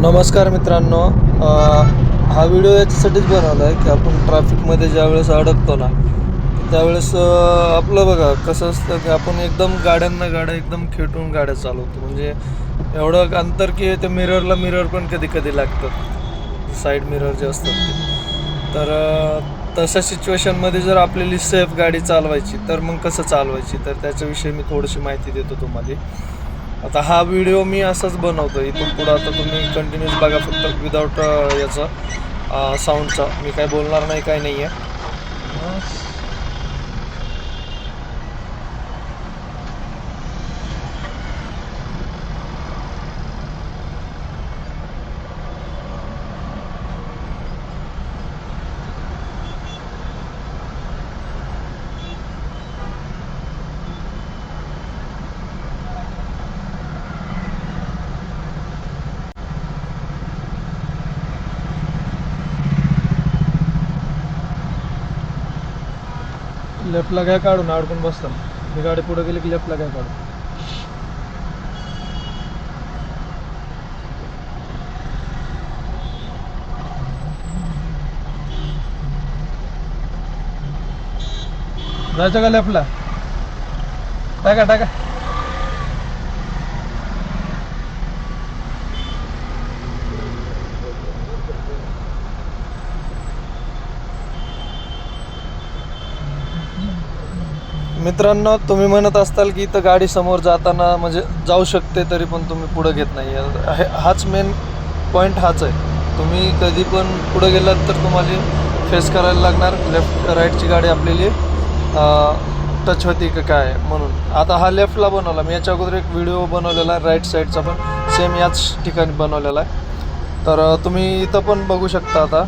नमस्कार मित्रांनो हा व्हिडिओ याच्यासाठीच बनवला आहे की आपण ट्रॅफिकमध्ये ज्यावेळेस अडकतो ना त्यावेळेस आपलं बघा कसं असतं की आपण एकदम गाड्यांना गाड्या एकदम खेटून गाड्या चालवतो. म्हणजे एवढं अंतर की ते मिररला मिरर पण कधी कधी लागतं. साईड मिरर जे असतात ते. तर तशा सिच्युएशनमध्ये जर आपल्याला सेफ गाडी चालवायची तर मग कसं चालवायची? तर त्याच्याविषयी मी थोडीशी माहिती देतो तुम्हाला. आता हा व्हिडिओ मी असाच बनवतो इथून पुढं आता तुम्ही कंटिन्यूस बघा फक्त विदाऊट याचा साऊंडचा मी काय बोलणार नाही काय नाही आहे लेफ्टला काय काढून अडकून बसतात ही गाडी पुढे गेली की लेफ्टला काय काढून. जायचं का लेफ्टला टाका टाका. मित्रांनो तुम्ही म्हणत असताल की इथं गाडी समोर जाताना म्हणजे जाऊ शकते तरी पण तुम्ही पुढं घेत नाही. हे- हाच मेन पॉईंट हाच आहे. तुम्ही कधी पण पुढं गेलात तर तुम्हाला फेस करायला लागणार. लेफ्ट राईटची गाडी आपल्याली टच होती का काय म्हणून. आता हा लेफ्टला बनवला. मी याच्या अगोदर एक व्हिडिओ बनवलेला आहे राईट साईडचा पण सेम याच ठिकाणी बनवलेला आहे. तर तुम्ही इथं पण बघू शकता आता.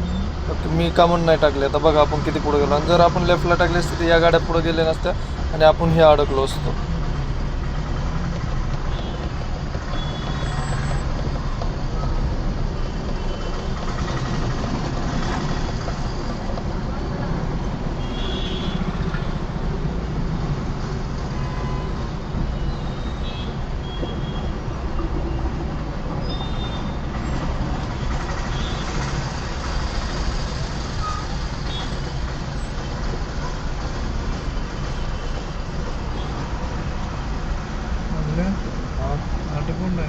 मी का म्हणून नाही टाकले? आता बघा आपण किती पुढे गेलो. आणि जर आपण लेफ्टला टाकले असते तर या गाड्या पुढे गेल्या नसत्या. आणि आपण हे अडकलो असतो. നാട്ടിൽ പോകണ്ടേ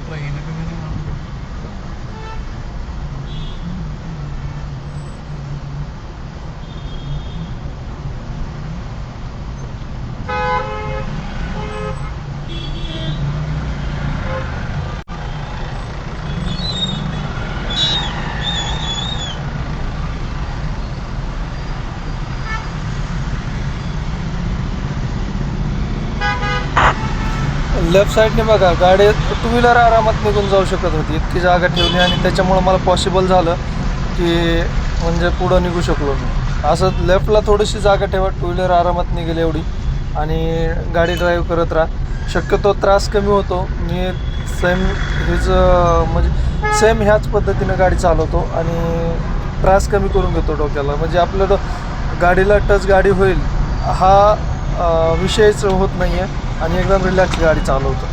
ട്രെയിനൊക്കെ ഇങ്ങനെ കാണുമ്പോൾ लेफ्ट साईडने बघा गाडी टू व्हीलर आरामात निघून जाऊ शकत होती. इतकी जागा ठेवली आणि त्याच्यामुळं मला पॉसिबल झालं की म्हणजे पुढं निघू शकलो मी. असं लेफ्टला थोडीशी जागा ठेवा टू व्हीलर आरामात निघेल एवढी. आणि गाडी ड्राईव्ह करत राहा. शक्यतो त्रास कमी होतो. मी सेम हेच म्हणजे सेम ह्याच पद्धतीनं गाडी चालवतो आणि त्रास कमी करून घेतो डोक्याला. म्हणजे आपलं डो गाडीला टच गाडी होईल हा विषयच होत नाही आहे आणि एकदम रिलॅक्स गाडी चालवतो.